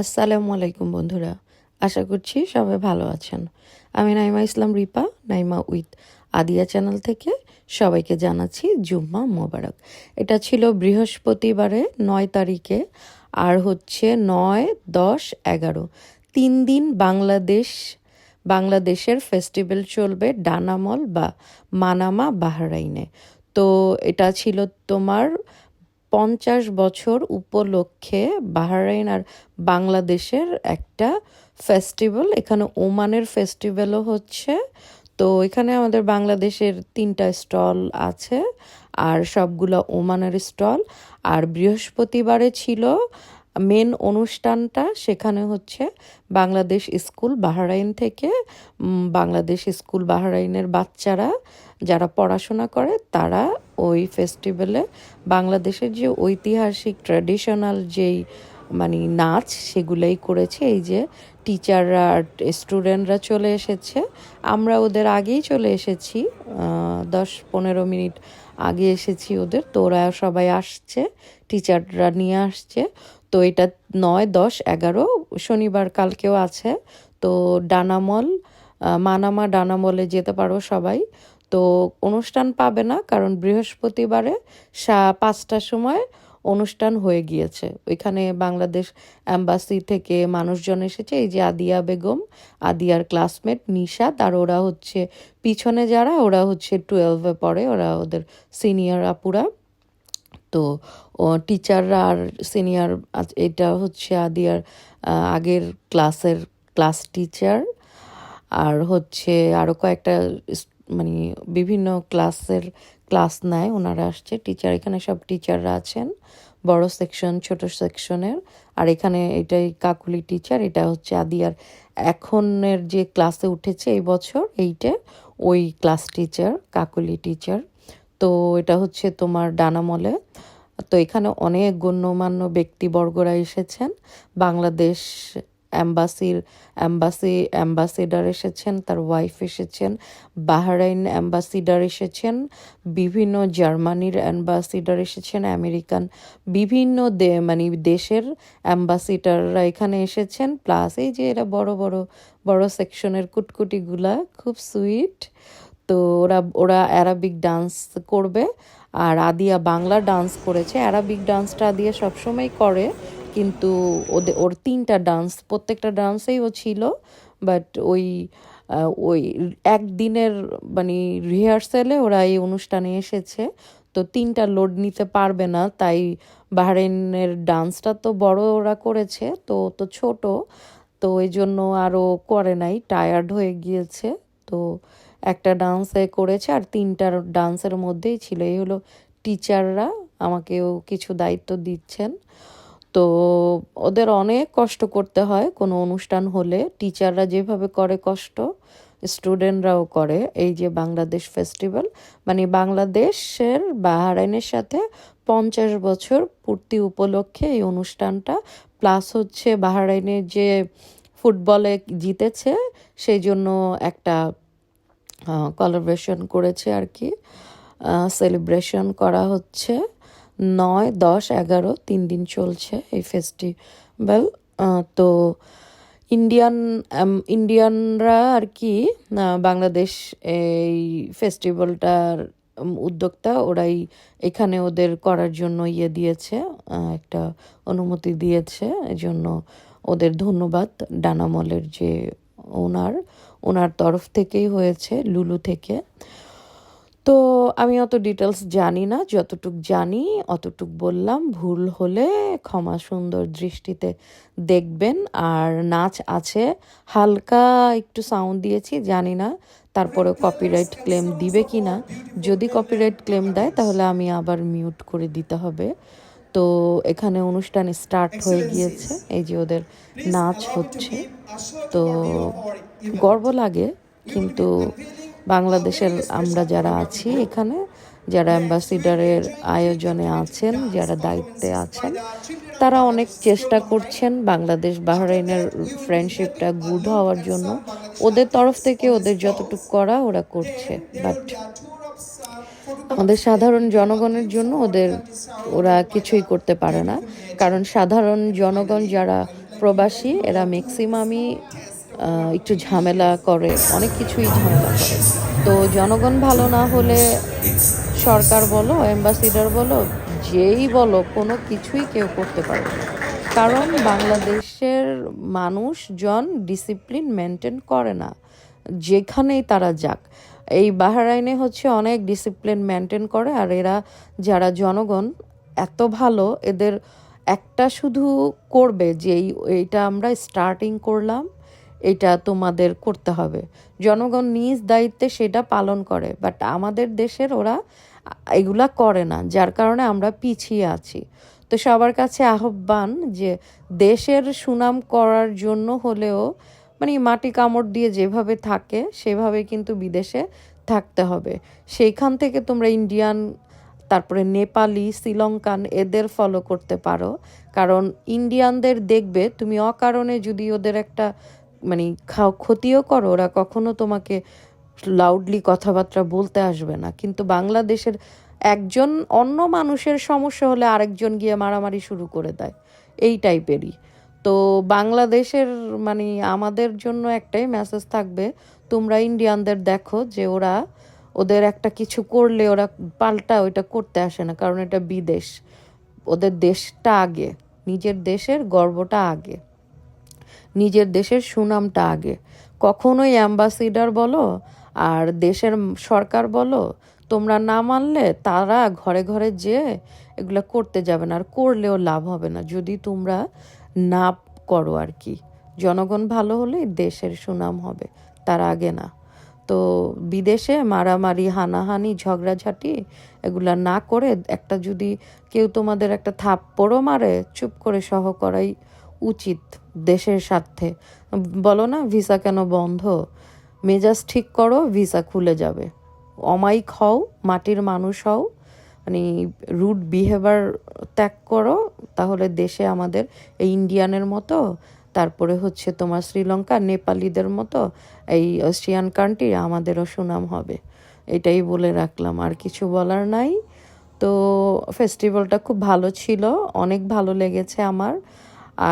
আসসালামু আলাইকুম বন্ধুরা। আশা করছি সবাই ভালো আছেন। আমি নাইমা ইসলাম রিপা, নাইমা উইথ আদিয়া চ্যানেল থেকে সবাইকে জানাচ্ছি জুম্মা মোবারক। এটা ছিল বৃহস্পতিবারে নয় তারিখে, আর হচ্ছে নয়, দশ, এগারো। তিন দিন বাংলাদেশ, বাংলাদেশের ফেস্টিভ্যাল চলবে ডানামল বা মানামা বাহরাইনে। তো এটা ছিল তোমার পঞ্চাশ বছর উপলক্ষে বাহরাইন আর বাংলাদেশের একটা ফেস্টিভ্যাল। এখানে ওমানের ফেস্টিভ্যালও হচ্ছে। তো এখানে আমাদের বাংলাদেশের তিনটা স্টল আছে, আর সবগুলো ওমানের স্টল। আর বৃহস্পতিবারে ছিল মেন অনুষ্ঠানটা সেখানে হচ্ছে বাংলাদেশ স্কুল বাহরাইন থেকে বাংলাদেশ স্কুল বাহরাইনের বাচ্চারা যারা পড়াশোনা করে, তারা ওই ফেস্টিভ্যালে বাংলাদেশের যে ঐতিহাসিক ট্র্যাডিশনাল যেই মানে নাচ সেগুলোই করেছে। এই যে টিচাররা স্টুডেন্টরা চলে এসেছে। আমরা ওদের আগেই চলে এসেছি দশ পনেরো মিনিট আগে এসেছি ওদের। তো ওরা সবাই আসছে, টিচাররা নিয়ে আসছে। তো এটা নয়, দশ, এগারো, শনিবার কালকেও আছে। তো ডানামল মানামা ডানামলে যেতে পারো সবাই। তো অনুষ্ঠান পাবে না, কারণ বৃহস্পতিবারে সা, পাঁচটার সময় অনুষ্ঠান হয়ে গিয়েছে। ওইখানে বাংলাদেশ অ্যাম্বাসি থেকে মানুষজন এসেছে, এই যে আদিয়া বেগম, আদিয়ার ক্লাসমেট নিশাত আর ওরা হচ্ছে, পিছনে যারা, ওরা হচ্ছে টুয়েলভে পড়ে, ওরা ওদের সিনিয়র আপুরা। তো টিচাররা আর সিনিয়র এটা হচ্ছে আদিয়ার আগের ক্লাসের ক্লাস টিচার আর হচ্ছে আরও কয়েকটা মানে বিভিন্ন ক্লাসের ক্লাস নেয়, ওনারা আসছে। টিচার এখানে সব টিচাররা আছেন, বড় সেকশন ছোট সেকশনের আর এখানে এটাই কাকুলি টিচার এটা হচ্ছে আদিয়ার। এখনের যে ক্লাসে উঠেছে এই বছর, এইটা, ওই ক্লাস টিচার কাকুলি টিচার তো এটা হচ্ছে তোমার ডানামলে তো এখানে অনেক গণ্যমান্য ব্যক্তিবর্গরা এসেছেন। বাংলাদেশ অ্যাম্বাসির, অ্যাম্বাসি, অ্যাম্বাসিডার এসেছেন, তার ওয়াইফ এসেছেন, বাহরাইন অ্যাম্বাসিডার এসেছেন, বিভিন্ন জার্মানির অ্যাম্বাসিডার এসেছেন, আমেরিকান বিভিন্ন দে মানে দেশের অ্যাম্বাসিডাররা এখানে এসেছেন। প্লাস এই যে এরা বড় বড় বড় সেকশনের কুটকুটিগুলা, খুব সুইট তো ওরা ওরা অ্যারাবিক ডান্স করবে। আর আদিয়া বাংলা ডান্স করেছে। অ্যারাবিক ডান্সটা আদিয়া সবসময় করে, কিন্তু ওদের ওর তিনটা ডান্স প্রত্যেকটা ডান্সেই ও ছিল। বাট ওই ওই একদিনের মানে রিহার্সেলে ওরা এই অনুষ্ঠানে এসেছে। তো তিনটা লোড নিতে পারবে না, তাই বাহরাইনের ডান্সটা তো বড় ওরা করেছে, তো তো ছোট। তো এই জন্য আরও করে নাই টায়ার্ড হয়ে গিয়েছে। তো একটা ডান্সে করেছে আর তিনটার ডান্সের মধ্যেই ছিল। এই হলো টিচাররা আমাকেও কিছু দায়িত্ব দিচ্ছেন। তো ওদের অনেক কষ্ট করতে হয় কোনো অনুষ্ঠান হলে। টিচাররা যেভাবে করে কষ্ট স্টুডেন্টরাও করে। এই যে বাংলাদেশ ফেস্টিভ্যাল মানে বাংলাদেশের বাহারাইনের সাথে পঞ্চাশ বছর পূর্তি উপলক্ষে এই অনুষ্ঠানটা প্লাস হচ্ছে বাহারাইনের যে ফুটবলে জিতেছে সেই জন্য একটা কলাবরেশন করেছে আর কি। সেলিব্রেশন করা হচ্ছে। নয়, দশ, এগারো, তিন দিন চলছে এই ফেস্টিভ্যাল তো ইন্ডিয়ান ইন্ডিয়ানরা আর কি বাংলাদেশ এই ফেস্টিভ্যালটার উদ্যোক্তা, ওরাই এখানে ওদের করার জন্য ইয়ে দিয়েছে একটা অনুমতি দিয়েছে। এজন্য ওদের ধন্যবাদ ডানামলের যে ওনার। ওনার তরফ থেকেই হয়েছে, লুলু থেকে। তো আমি অত ডিটেলস জানি না, যতটুক জানি, অতটুক বললাম, ভুল হলে ক্ষমা সুন্দর দৃষ্টিতে দেখবেন। আর নাচ আছে, হালকা একটু সাউন্ড দিয়েছি, জানি না তারপরে কপিরাইট ক্লেম দিবে কি না যদি কপিরাইট ক্লেম দেয়, তাহলে আমি আবার মিউট করে দিতে হবে। তো এখানে অনুষ্ঠান স্টার্ট হয়ে গিয়েছে। এই যে ওদের নাচ হচ্ছে। তো গর্ব লাগে কিন্তু বাংলাদেশের আমরা যারা আছি এখানে যারা অ্যাম্বাসিডারের আয়োজনে আছেন যারা দায়িত্বে আছেন তারা অনেক চেষ্টা করছেন বাংলাদেশ বাহরাইনের ফ্রেন্ডশিপটা গুড হওয়ার জন্য। ওদের তরফ থেকে ওদের যতটুকু করা ওরা করছে বাট আমাদের সাধারণ জনগণের জন্য ওদের, ওরা কিছুই করতে পারে না। কারণ সাধারণ জনগণ যারা প্রবাসী, এরা ম্যাক্সিমামই একটু ঝামেলা করে, অনেক কিছুই ঝামেলা করে। তো জনগণ ভালো না হলে সরকার বলো অ্যাম্বাসিডার বলো, যেই বলো, কোনো কিছুই কেউ করতে পারবে না। কারণ বাংলাদেশের মানুষজন ডিসিপ্লিন মেনটেন করে না। যেখানেই তারা যাক। এই বাহরাইনে হচ্ছে অনেক ডিসিপ্লিন মেনটেন করে, আর এরা যারা জনগণ, এত ভালো, এদের একটা শুধু করবে যে এই, এইটা আমরা স্টার্টিং করলাম, এটা তোমাদের করতে হবে। জনগণ নিজ দায়িত্বে সেটা পালন করে বাট আমাদের দেশের ওরা এগুলা করে না, যার কারণে আমরা পিছিয়ে আছি। তো সবার কাছে আহ্বান যে দেশের সুনাম করার জন্য হলেও মানে মাটি কামড় দিয়ে যেভাবে থাকে, সেভাবে কিন্তু বিদেশে থাকতে হবে। সেইখান থেকে তোমরা ইন্ডিয়ান তারপরে নেপালি শ্রীলঙ্কান এদের ফলো করতে পারো। কারণ ইন্ডিয়ানদের দেখবে তুমি অকারণে যদি ওদের একটা মানে ক্ষতিও করো, ওরা কখনো তোমাকে লাউডলি কথাবার্তা বলতে আসবে না। কিন্তু বাংলাদেশের একজন অন্য মানুষের সমস্যা হলে আরেকজন গিয়ে মারামারি শুরু করে দেয়। এই টাইপেরই তো বাংলাদেশের মানে আমাদের জন্য একটাই মেসেজ থাকবে, তোমরা ইন্ডিয়ানদের দেখো যে ওরা ওদের একটা কিছু করলে ওরা পাল্টা ওইটা করতে আসে না, কারণ এটা বিদেশ। ওদের দেশটা আগে, নিজের দেশের গর্বটা আগে, নিজের দেশের সুনামটা আগে। কখনোই অ্যাম্বাসিডার বলো আর দেশের সরকার বলো, তোমরা না মানলে তারা ঘরে ঘরে যেয়ে এগুলো করতে যাবে না, আর করলেও লাভ হবে না। যদি তোমরা না করো আর কি। জনগণ ভালো হলে দেশের সুনাম হবে, তার আগে না। তো বিদেশে মারামারি, হানাহানি, ঝগড়াঝাটি এগুলা না করে একটা যদি কেউ তোমাদের একটা থাপ্পড়ও মারে, চুপ করে সহ করাই উচিত দেশের স্বার্থে। বলো না, ভিসা কেন বন্ধ? মেজাজ ঠিক করো, ভিসা খুলে যাবে। অমায়িক হও, মাটির মানুষ হও মানে রুড বিহেভার ত্যাগ করো, তাহলে দেশে আমাদের এই ইন্ডিয়ানের মতো, তারপরে হচ্ছে তোমার শ্রীলঙ্কা, নেপালিদের মতো, এই অস্ট্রিয়ান কান্ট্রি আমাদেরও সুনাম হবে। এটাই বলে রাখলাম, আর কিছু বলার নাই। তো ফেস্টিভ্যালটা খুব ভালো ছিল, অনেক ভালো লেগেছে আমার।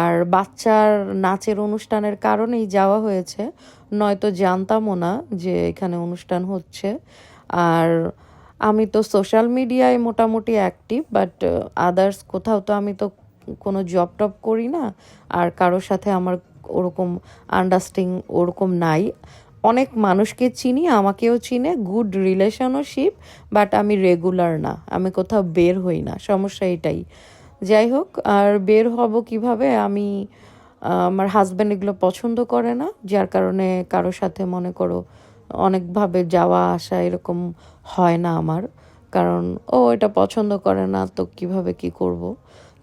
আর বাচ্চার নাচের অনুষ্ঠানের কারণেই যাওয়া হয়েছে। নয়তো জানতামও না যে এখানে অনুষ্ঠান হচ্ছে। আর আমি তো সোশ্যাল মিডিয়ায় মোটামুটি অ্যাক্টিভ বাট আদার্স কোথাও তো আমি তো কোনো জব টব করি না, আর কারোর সাথে আমার ওরকম আন্ডারস্ট্যান্ডিং ওরকম নাই। অনেক মানুষকে চিনি, আমাকেও চিনে গুড রিলেশনশিপ বাট আমি রেগুলার না, আমি কোথাও বের হই না, সমস্যা এটাই। যাই হোক, আর বের হব কীভাবে, আমি আমার হাজব্যান্ড এগুলো পছন্দ করে না, যার কারণে কারোর সাথে মনে করো অনেকভাবে যাওয়া আসা এরকম হয় না আমার। কারণ, ও এটা পছন্দ করে না, তো কীভাবে কি করব?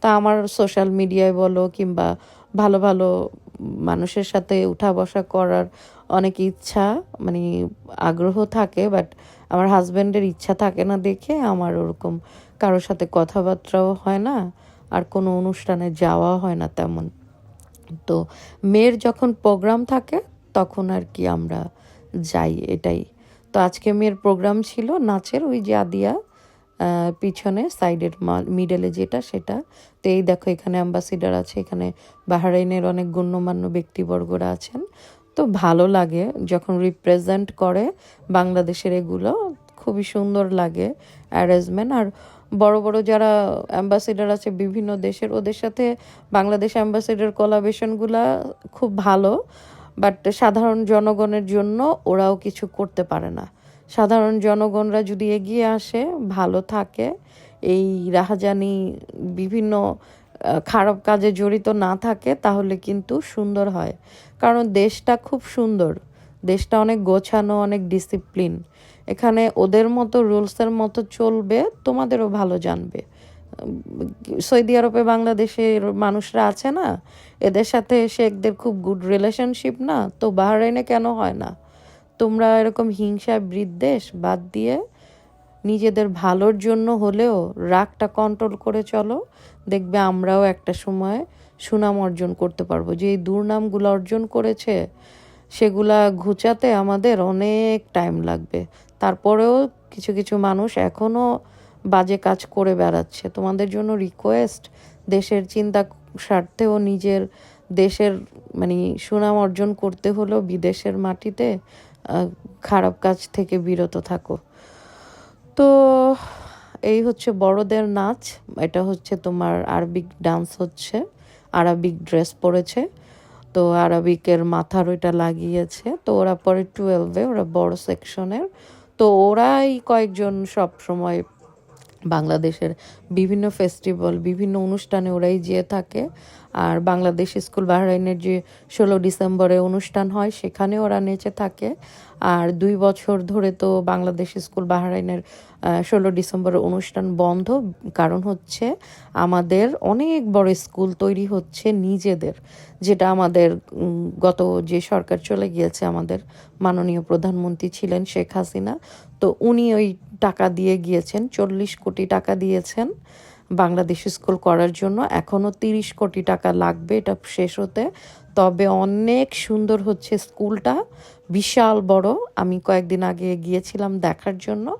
তা আমার সোশ্যাল মিডিয়ায় বলো কিংবা ভালো ভালো মানুষের সাথে উঠা বসা করার অনেক ইচ্ছা মানে আগ্রহ থাকে বাট আমার হাজব্যান্ডের ইচ্ছা থাকে না দেখে আমার ওরকম কারোর সাথে কথাবার্তাও হয় না, আর কোনো অনুষ্ঠানে যাওয়া হয় না তেমন। তো মেয়ের যখন প্রোগ্রাম থাকে, তখন আর কি আমরা যাই, এটাই। তো আজকে মেয়ের প্রোগ্রাম ছিল নাচের, ওই যে আদিয়া পিছনে সাইডের মিডলে যেটা, সেটা। তো এই দেখো, এখানে অ্যাম্বাসিডার আছে, এখানে বাহরাইনের অনেক গণ্যমান্য ব্যক্তিবর্গরা আছেন। তো ভালো লাগে, যখন রিপ্রেজেন্ট করে বাংলাদেশের এগুলো, খুবই সুন্দর লাগে অ্যারেঞ্জমেন্ট আর বড় বড় যারা অ্যাম্বাসিডার আছে বিভিন্ন দেশের, ওদের সাথে বাংলাদেশ অ্যাম্বাসিডার কোলাবেশনগুলা খুব ভালো। বাট সাধারণ জনগণের জন্য ওরাও কিছু করতে পারে না। সাধারণ জনগণরা যদি এগিয়ে আসে, ভালো থাকে, এই রাহাজানি বিভিন্ন খারাপ কাজে জড়িত না থাকে, তাহলে কিন্তু সুন্দর হয়। কারণ দেশটা খুব সুন্দর। দেশটা অনেক গোছানো, অনেক ডিসিপ্লিন এখানে ওদের মতো রুলসের মতো চলবে, তোমাদেরও ভালো জানবে। সৌদি আরবে, বাংলাদেশের মানুষরা আছে না, এদের সাথে শেখদের খুব গুড রিলেশনশিপ না, তো বাহরাইনে কেন হয় না? তোমরা এরকম হিংসা বিদ্বেষ বাদ দিয়ে নিজেদের ভালোর জন্য হলেও রাগটা কন্ট্রোল করে চলো, দেখবে আমরাও একটা সময় সুনাম অর্জন করতে পারব। যে এই দুর্নামগুলো অর্জন করেছে, সেগুলা ঘুচাতে আমাদের অনেক টাইম লাগবে। তারপরেও কিছু কিছু মানুষ এখনও বাজে কাজ করে বেড়াচ্ছে। তোমাদের জন্য রিকোয়েস্ট দেশের চিন্তা স্বার্থেও নিজের দেশের মানে সুনাম অর্জন করতে হলেও বিদেশের মাটিতে খারাপ কাজ থেকে বিরত থাকো। তো এই হচ্ছে বড়দের নাচ, এটা হচ্ছে তোমার আরবিক ডান্স হচ্ছে, আরবিক ড্রেস পরেছে, তো আরবিকের মাথার ওইটা লাগিয়েছে, তো ওরা পরে টুয়েলভে ওরা বড় সেকশনের তো ওরাই কয়েকজন সব সময় বাংলাদেশের বিভিন্ন ফেস্টিভ্যাল বিভিন্ন অনুষ্ঠানে ওরাই যেয়ে থাকে। আর বাংলাদেশ স্কুল বাহরাইনের যে ষোলো ডিসেম্বরে অনুষ্ঠান হয় সেখানে ওরা নেচে থাকে। আর দুই বছর ধরে তো বাংলাদেশ স্কুল বাহরাইনের ষোলো ডিসেম্বরের অনুষ্ঠান বন্ধ। কারণ হচ্ছে আমাদের অনেক বড় স্কুল তৈরি হচ্ছে নিজেদের, যেটা আমাদের গত যে সরকার চলে গিয়েছে, আমাদের মাননীয় প্রধানমন্ত্রী ছিলেন শেখ হাসিনা। তো উনি ওই টাকা দিয়ে গিয়েছেন, চল্লিশ কোটি টাকা দিয়েছেন। বাংলাদেশ স্কুল করার জন্য এখনও তিরিশ কোটি টাকা লাগবে, এটা শেষ হতে। তবে অনেক সুন্দর হচ্ছে স্কুলটা, বিশাল বড়। আমি কয়েকদিন আগে গিয়েছিলাম দেখার জন্য।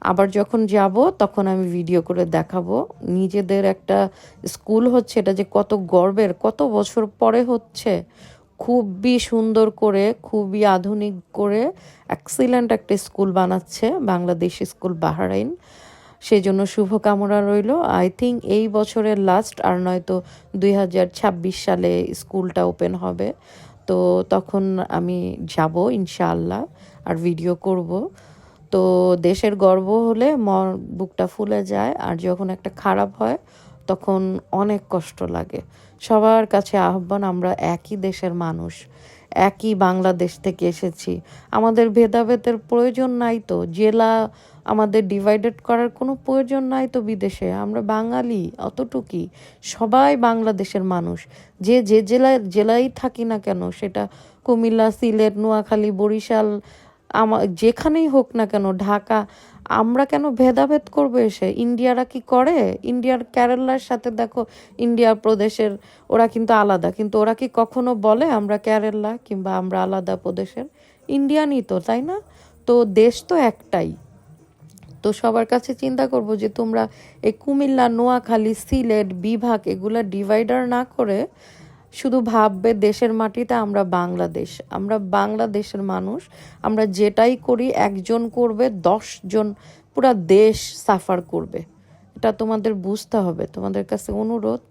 আবার যখন যাব, তখন আমি ভিডিও করে দেখাবো। নিজেদের একটা স্কুল হচ্ছে, এটা যে কত গর্বের, কত বছর পরে হচ্ছে। খুবই সুন্দর করে, খুবই আধুনিক করে এক্সিলেন্ট একটা স্কুল বানাচ্ছে বাংলাদেশ স্কুল বাহরাইন। সেই জন্য শুভকামনা রইল। আই থিঙ্ক এই বছরের লাস্ট আর নয়তো দুই হাজার ছাব্বিশ সালে স্কুলটা ওপেন হবে। তো তখন আমি যাব ইনশাআল্লাহ আর ভিডিও করব। তো দেশের গর্ব হলে মন, বুকটা ফুলে যায় আর যখন একটা খারাপ হয়, তখন অনেক কষ্ট লাগে। সবার কাছে আহ্বান, আমরা একই দেশের মানুষ। একই বাংলাদেশ থেকে এসেছি। আমাদের ভেদাভেদের প্রয়োজন নাই তো। জেলা আমাদের ডিভাইডেড করার কোনো প্রয়োজন নাই তো বিদেশে। আমরা বাঙালি অতটুকুই সবাই বাংলাদেশের মানুষ। যে যে জেলায় জেলায় থাকি না কেন, সেটা কুমিল্লা, সিলেট, নোয়াখালী, বরিশাল আমা, যেখানেই হোক না কেন, ঢাকা, আমরা কেন ভেদাভেদ করব এসে? ইন্ডিয়ারা কি করে? ইন্ডিয়ার কেরালার সাথে দেখো ইন্ডিয়ার প্রদেশের, ওরা কিন্তু আলাদা। কিন্তু ওরা কি কখনো বলে, আমরা কেরালা কিংবা আমরা আলাদা প্রদেশের? ইন্ডিয়ানই তো, তাই না? তো দেশ তো একটাই। তো সবার কাছে চিন্তা করব যে তোমরা এই কুমিল্লা, নোয়াখালী, সিলেট, বিভাগ, এগুলা ডিভাইডার না করে শুধু ভাববে দেশের মাটিতে আমরা বাংলাদেশ। আমরা বাংলাদেশের মানুষ। আমরা যেটাই করি, একজন করবে জন পুরা দেশ সাফার করবে। এটা তোমাদের বুঝতে হবে। তোমাদের কাছে অনুরোধ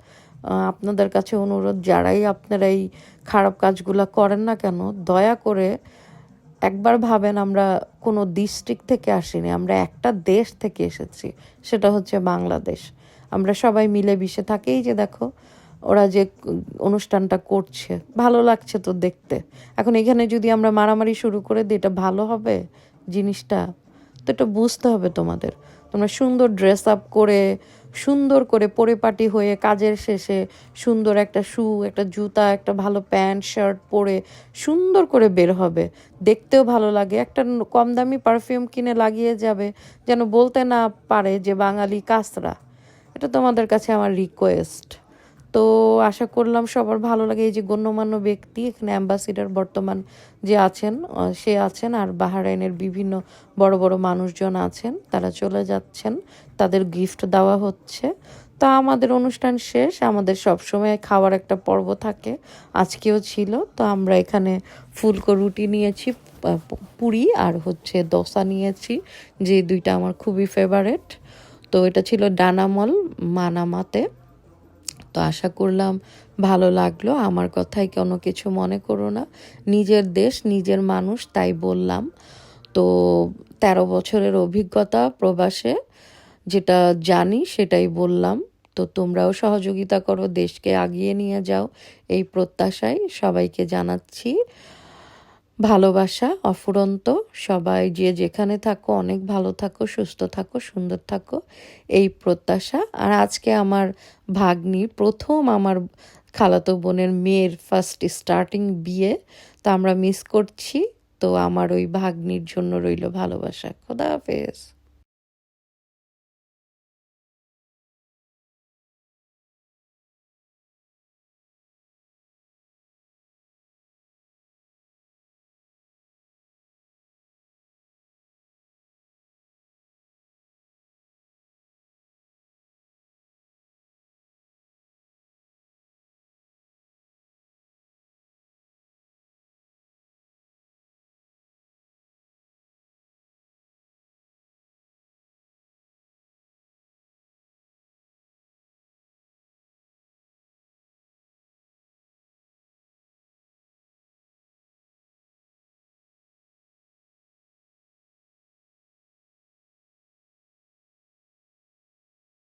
আপনাদের কাছে অনুরোধ, যারাই আপনারা এই খারাপ কাজগুলো করেন না কেন, দয়া করে একবার ভাবেন আমরা কোনো ডিস্ট্রিক্ট থেকে আসিনি, আমরা একটা দেশ থেকে এসেছি, সেটা হচ্ছে বাংলাদেশ। আমরা সবাই মিলে মিশে থাকি। এই যে দেখো ওরা যে অনুষ্ঠানটা করছে। ভালো লাগছে তো দেখতে। এখন এখানে যদি আমরা মারামারি শুরু করে দিই, এটা ভালো হবে জিনিসটা? তো এটা বুঝতে হবে তোমাদের। তোমরা সুন্দর ড্রেস আপ করে, সুন্দর করে পরিপাটি হয়ে কাজের শেষে সুন্দর একটা শু একটা জুতা, একটা ভালো প্যান্ট শার্ট পরে সুন্দর করে বের হবে। দেখতেও ভালো লাগে। একটা কম দামি পারফিউম কিনে লাগিয়ে যাবে, যেন বলতে না পারে যে বাঙালি কাসরা। এটা তোমাদের কাছে আমার রিকোয়েস্ট তো আশা করলাম সবার ভালো লাগে এই যে গণ্যমান্য ব্যক্তি, এখানে অ্যাম্বাসিডার বর্তমান যে আছেন সে আছেন আর বাহারাইনের বিভিন্ন বড় বড় মানুষজন আছেন, তারা চলে যাচ্ছেন, তাদের গিফট দেওয়া হচ্ছে। তা আমাদের অনুষ্ঠান শেষ, আমাদের সবসময় খাওয়ার একটা পর্ব থাকে, আজকেও ছিল। তো আমরা এখানে ফুলকো রুটি নিয়েছি পুরি আর হচ্ছে দোসা নিয়েছি, যে দুইটা আমার খুবই ফেভারেট তো এটা ছিল ডানামল মানামাতে। তো আশা করলাম ভালো লাগল। আমার কথায় কোনো কিছু মনে করো না। নিজের দেশ, নিজের মানুষ, তাই বললাম। তো তেরো বছরের অভিজ্ঞতা প্রবাসে, যেটা জানি সেটাই বললাম। তো তোমরাও সহযোগিতা করো, দেশকে আগিয়ে নিয়ে যাও, এই প্রত্যাশায় সবাইকে জানাচ্ছি। ভালোবাসা, অফুরন্ত, সবাই যে যেখানে থাকো, অনেক ভালো থাকো, সুস্থ থাকো, সুন্দর থাকো, এই প্রত্যাশা। আর আজকে আমার ভাগ্নি, প্রথম আমার খালাতো বোনের মেয়ের ফার্স্ট স্টার্টিং বিয়ে। তো আমরা মিস করছি। তো আমার ওই ভাগ্নির জন্য রইল ভালোবাসা। খোদা হাফেজ।